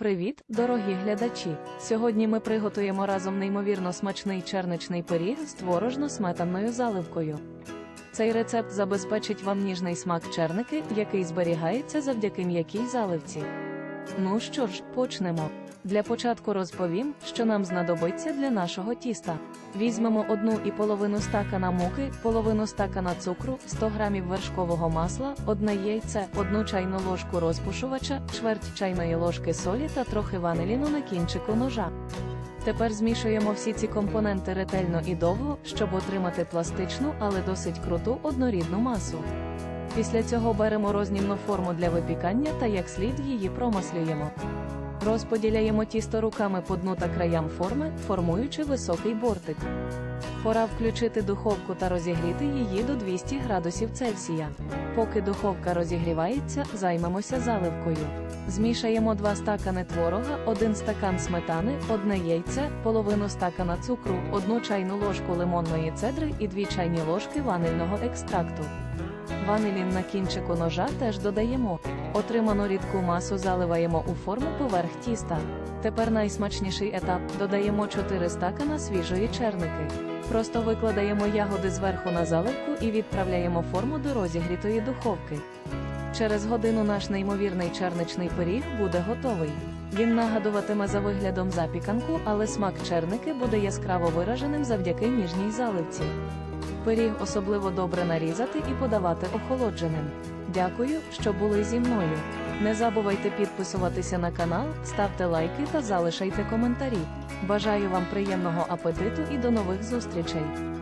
Привіт, дорогі глядачі! Сьогодні ми приготуємо разом неймовірно смачний черничний пиріг з творожно-сметанною заливкою. Цей рецепт забезпечить вам ніжний смак черники, який зберігається завдяки м'якій заливці. Ну що ж, почнемо. Для початку розповім, що нам знадобиться для нашого тіста. Візьмемо одну і половину стакана муки, половину стакана цукру, 100 грамів вершкового масла, одне яйце, одну чайну ложку розпушувача, чверть чайної ложки солі та трохи ваниліну на кінчику ножа. Тепер змішуємо всі ці компоненти ретельно і довго, щоб отримати пластичну, але досить круту однорідну масу. Після цього беремо рознімну форму для випікання та як слід її промаслюємо. Розподіляємо тісто руками по дну та краям форми, формуючи високий бортик. Пора включити духовку та розігріти її до 200 градусів Цельсія. Поки духовка розігрівається, займемося заливкою. Змішаємо 2 стакани творога, 1 стакан сметани, одне яйце, половину стакана цукру, 1 чайну ложку лимонної цедри і 2 чайні ложки ванильного екстракту. Ванилін на кінчику ножа теж додаємо. Отриману рідку масу заливаємо у форму поверх тіста. Тепер найсмачніший етап додаємо 4 стакана свіжої черники. Просто викладаємо ягоди зверху на заливку і відправляємо форму до розігрітої духовки. Через годину наш неймовірний черничний пиріг буде готовий. Він нагадуватиме за виглядом запіканку, але смак черники буде яскраво вираженим завдяки ніжній заливці. Пиріг особливо добре нарізати і подавати охолодженим. Дякую, що були зі мною. Не забувайте підписуватися на канал, ставте лайки та залишайте коментарі. Бажаю вам приємного апетиту і до нових зустрічей!